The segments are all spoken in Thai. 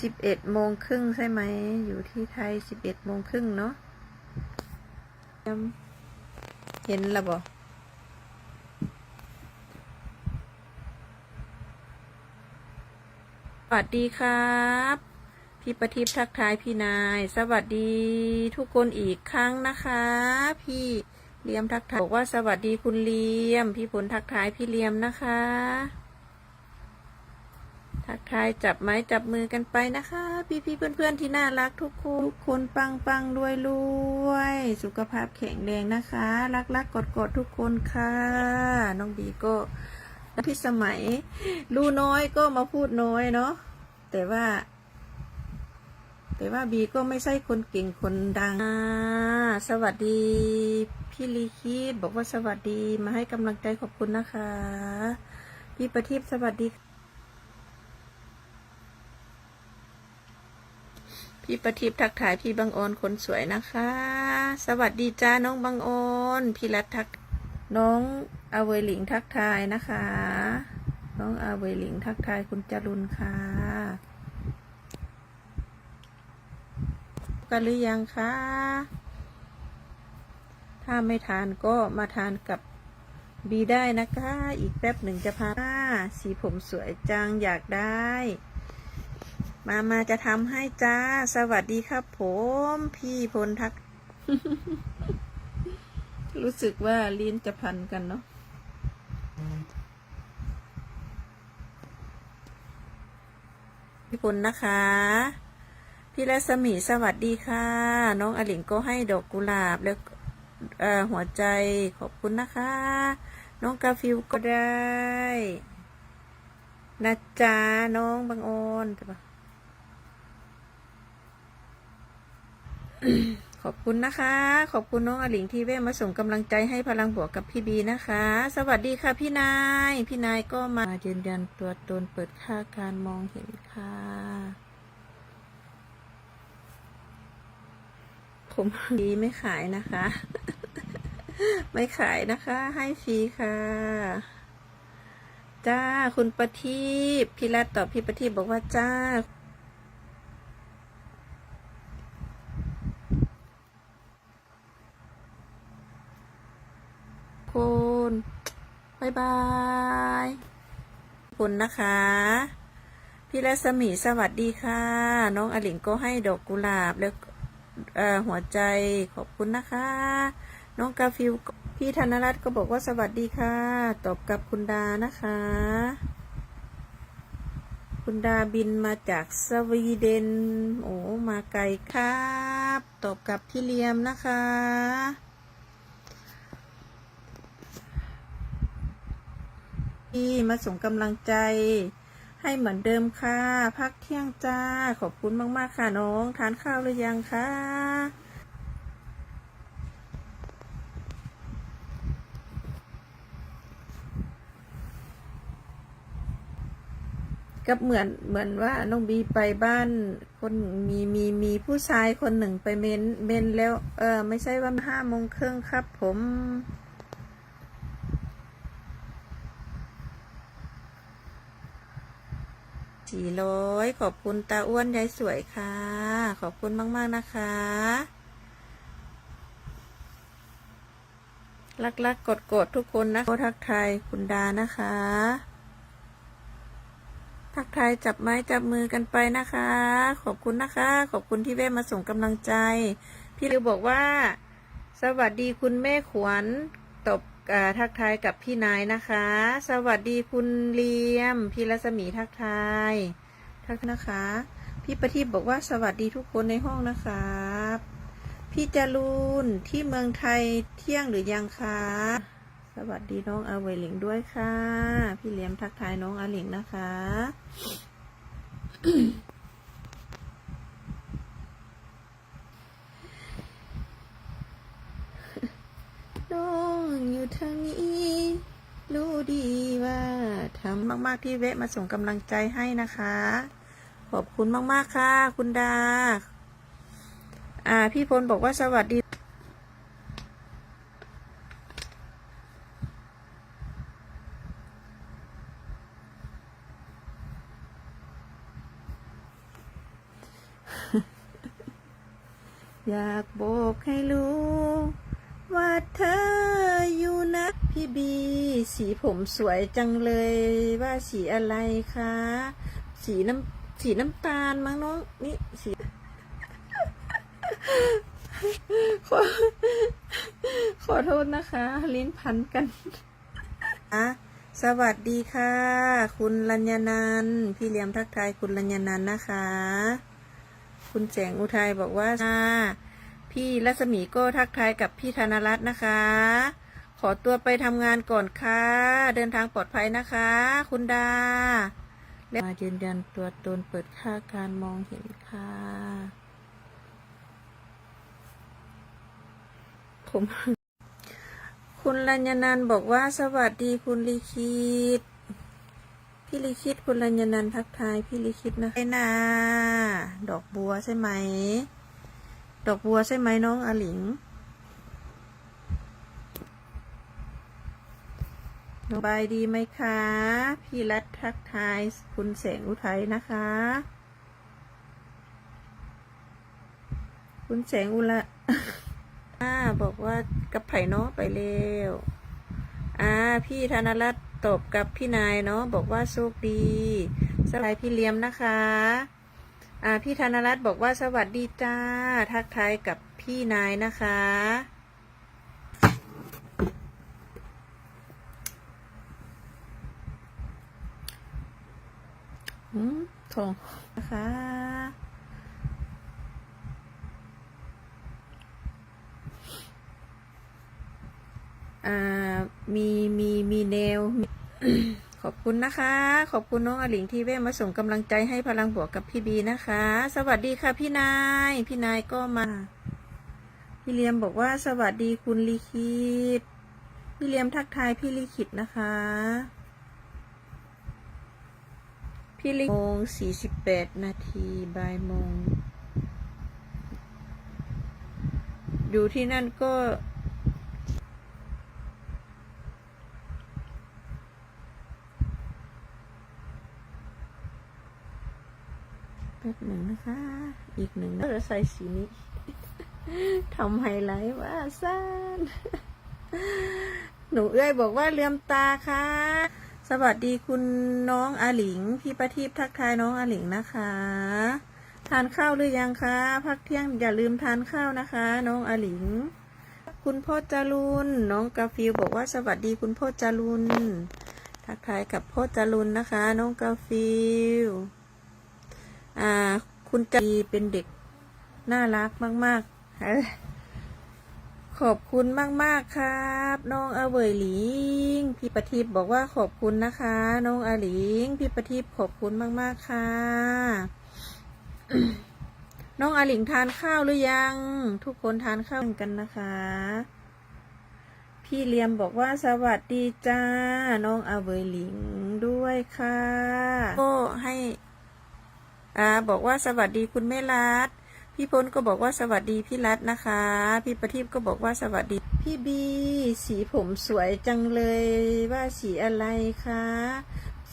สิบเอ็ดโมงครึ่งใช่ไหม อยู่ที่ไทยสิบเอ็ดโมงครึ่งเนาะเห็นและบ่สวัสดีครับ พี่ประทิพทักทายพี่นาย สวัสดีทุกคนอีกครั้งนะคะ พี่เลียมทักทายบอกว่าสวัสดีคุณเลียม พี่ผลทักทายพี่เลียมนะคะ ทักทายจับไม้จับมือกันไปนะคะ พี่พี่เพื่อนเพื่อนที่น่ารักทุกคนทุกคนปังปังรวยรวยสุขภาพแข็งแรงนะคะ รักรักกดกดทุกคนค่ะ น้องบีก็พี่สมัยรู้น้อยก็มาพูดน้อยเนาะแต่ว่า แต่ว่าบีก็ไม่ใช่คนเก่งคนดังสวัสดีพี่ลีคีดบอกว่าสวัสดีมาให้กำลังใจขอบคุณนะคะ พี่ประทีปสวัสดี พี่ประทิพทักทายพี่บังออนคนสวยนะคะ สวัสดีจ้าน้องบังออนพี่รัตทักน้องอาเวหลิงทักทายนะคะ น้องอาเวหลิงทักทายคุณจรุนค่ะกันหรือยังคะถ้าไม่ทานก็มาทานกับบีได้นะคะ อีกแป๊บหนึ่งจะพาสีผมสวยจังอยากได้ มามาจะทำให้จ้า สวัสดีครับผม พี่พลทัก รู้สึกว่าลิ้นจะพันกันเนาะพี่พลนะคะ พี่รัศมีสวัสดีค่ะ น้องอลิงก็ให้ดอกกุหลาบแล้วเอ่อหัวใจขอบคุณนะคะ น้องกาฟิวก็ได้นะจ๊ะน้องบังออนใช่ปะ ขอบคุณนะคะ ขอบคุณน้องอลิงที่แวะมาส่งกำลังใจให้พลังบวกกับพี่บีนะคะ สวัสดีค่ะพี่นาย พี่นายก็มายืนยันตัวตนเปิดค่าการมองเห็นค่ะ ผมดีไม่ขายนะคะ ไม่ขายนะคะ ให้ฟรีค่ะจ้าคุณประทีปพี่รัตตอบพี่ประทีปบอกว่าจ้า คุณบายบายคุณนะคะ พี่รัศมีสวัสดีค่ะ น้องอลิงก็ให้ดอกกุหลาบแล้วเอ่อหัวใจขอบคุณนะคะ น้องกาฟิวพี่ธนรัตน์ก็บอกว่าสวัสดีค่ะ ตอบกับคุณดานะคะ คุณดาบินมาจากสวีเดน โอ้ มาไกลครับ ตอบกับพี่เลียมนะคะ ที่มาส่งกำลังใจ ให้เหมือนเดิมค่ะ พักเที่ยงจ้า ขอบคุณมาก ๆ ค่ะน้อง ทานข้าวหรือยังคะกับเหมือนเหมือนว่าน้องบีไปบ้านคนมีมีมีผู้ชายคนหนึ่งไปเมนเมนแล้ว เออไม่ใช่ว่าห้าโมงครึ่งครับผม สี่ร้อยขอบคุณตาอ้วนยายสวยค่ะ ขอบคุณมาก ๆ นะคะ รัก ๆกกดๆ ทุกคนนะทักทายคุณดานะคะ ทักทายจับไม้จับมือกันไปนะคะ ขอบคุณนะคะ ขอบคุณที่แวะมาส่งกำลังใจ พี่ริวบอกว่า สวัสดีคุณแม่ขวัญตบ ทักทายกับพี่นายนะคะ สวัสดีคุณเลียม พี่รัศมีทักทาย ทักนะคะ พี่ประทีปบอกว่าสวัสดีทุกคนในห้องนะครับพี่จรูนที่เมืองไทยเที่ยงหรือยังคะสวัสดีน้องอาเวหลิงด้วยค่ะ พี่เลียมทักทายน้องอาหลิงนะคะ น้องอยู่ทางนี้ รู้ดีว่าทำมากๆที่แวะมาส่งกำลังใจให้นะคะ ขอบคุณมากๆค่ะ คุณดา อ่า พี่พลบอกว่าสวัสดี อยากบอกให้รู้ ว่าเธออยู่นะ พี่บี สีผมสวยจังเลยว่าสีอะไรคะ สีน้ำสีน้ำตาลมั้งน้องนี่สีขอขอโทษนะคะ ลิ้นพันกันอะสวัสดีค่ะ คุณรัญญานันพี่เลี้ยมทักทายคุณรัญญานันนะคะ คุณแสงอุทัยบอกว่าพี่รัศมีก็ทักทายกับพี่ธนรัตน์นะคะ ขอตัวไปทำงานก่อนค่ะ เดินทางปลอดภัยนะคะ คุณดาและมายืนยันตัวตนเปิดค่าการมองเห็นค่ะผมคุณรัญญานันบอกว่าสวัสดีคุณลิคิดพี่ลิคิดคุณรัญญานันทักทายพี่ลิคิดนะไอ้นาดอกบัวใช่ไหม ดอกบัวใช่ไหมน้องอาหลิง สบายดีไหมคะ พี่รัฐทักทายคุณแสงอุทัยนะคะ คุณแสงอุละอ่าบอกว่ากับไผ่เนาะไปเร็วอ่า พี่ธนรัตน์ตบกับพี่นายเนาะบอกว่าโชคดีสบายพี่เลี้ยมนะคะ อ่า พี่ธนรัตน์บอกว่าสวัสดีจ้า ทักทายกับพี่นายนะคะ อื ทงนะคะอ่ามีมีมีแนว ขอบคุณนะคะ ขอบคุณน้องอลิงที่แวะมาส่งกำลังใจให้พลังบวกกับพี่บีนะคะ สวัสดีค่ะพี่นาย พี่นายก็มา พี่เลียมบอกว่าสวัสดีคุณลิคิดพี่เลียมทักทายพี่ลิคิดนะคะ พี่ลิงโมงสี่สิบแปดนาทีบ่ายโมง อยู่ที่นั่นก็ แป๊บหนึ่งนะคะ อีกหนึ่งนะจะใส่สีนี้ทำไฮไลท์ว่าสั้นหนูเอ้ยบอกว่าเลือมตาค่ะ สวัสดีคุณน้องอาหลิง พี่ประทีปทักทายน้องอาหลิงนะคะ ทานข้าวหรือยังคะพักเที่ยงอย่าลืมทานข้าวนะคะ น้องอาหลิง คุณพ่อจารุนน้องกาฟิลบอกว่าสวัสดีคุณพ่อจารุนทักทายกับพ่อจารุนนะคะ น้องกาฟิลอ่า คุณจีเป็นเด็กน่ารักมากๆ ขอบคุณมาก ๆ ครับ น้องอาเวยหลิง พี่ประทีปบอกว่าขอบคุณนะคะ น้องอาหลิง พี่ประทีปขอบคุณมาก ๆ ค่ะ น้องอาหลิงทานข้าวหรือยัง ทุกคนทานข้าวกันนะคะ พี่เลียมบอกว่าสวัสดีจ้า น้องอาเวยหลิงด้วยค่ะ ก็ให้ อ่า บอกว่าสวัสดีคุณแม่รัด พี่พลก็บอกว่าสวัสดีพี่รัตนะคะ พี่ประทีปก็บอกว่าสวัสดี พี่บี สีผมสวยจังเลยว่าสีอะไรคะ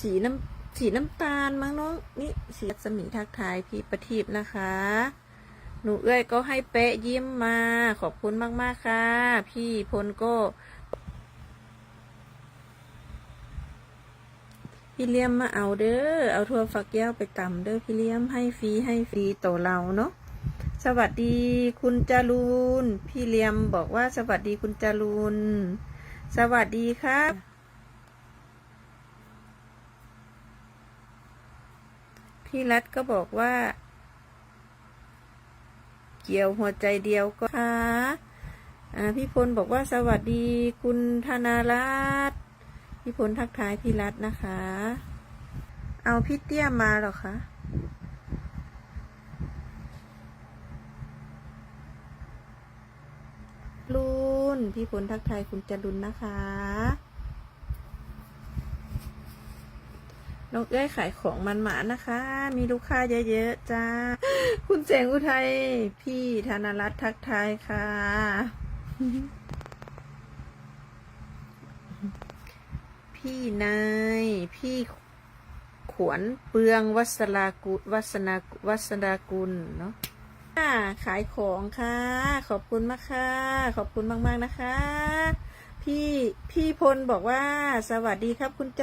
สีน้ำสีน้ำตาลมั้งน้องนี่สีรัศมีทักทายพี่ประทีปนะคะ หนูเอ้ยก็ให้เป๊ะยิ้มมาขอบคุณมากๆค่ะ พี่พลก็พี่เลี้ยมมาเอาเด้อ เอาทั่วฝักยาวไปต่ำเด้อพี่เลี้ยมให้ฟรีให้ฟรีต่อเราเนาะ สวัสดีคุณจารูน พี่เลียมบอกว่าสวัสดีคุณจารูน สวัสดีครับ พี่รัฐก็บอกว่า เกี่ยวหัวใจเดียวก็ค่ะพี่พลบอกว่าสวัสดีคุณธนารัตนพี่พลทักทายพี่รัตนะคะ เอาพี่เตี้ยมาหรอคะ ลุนพี่พลทักทายคุณจรุนนะคะ น้องเอ้ยขายของมันหมานะคะ มีลูกค้าเยอะๆจ้า คุณเสงอุทัย พี่ธนรัตน์ทักทายค่ะ พี่นาย พี่ขวนเปลืองวัสรากุวัสนาวัสนากุลเนาะ ขายของค่ะ ขอบคุณมากค่ะ ขอบคุณมาก ๆ นะคะ พี่พี่พลบอกว่าสวัสดีครับคุณเจ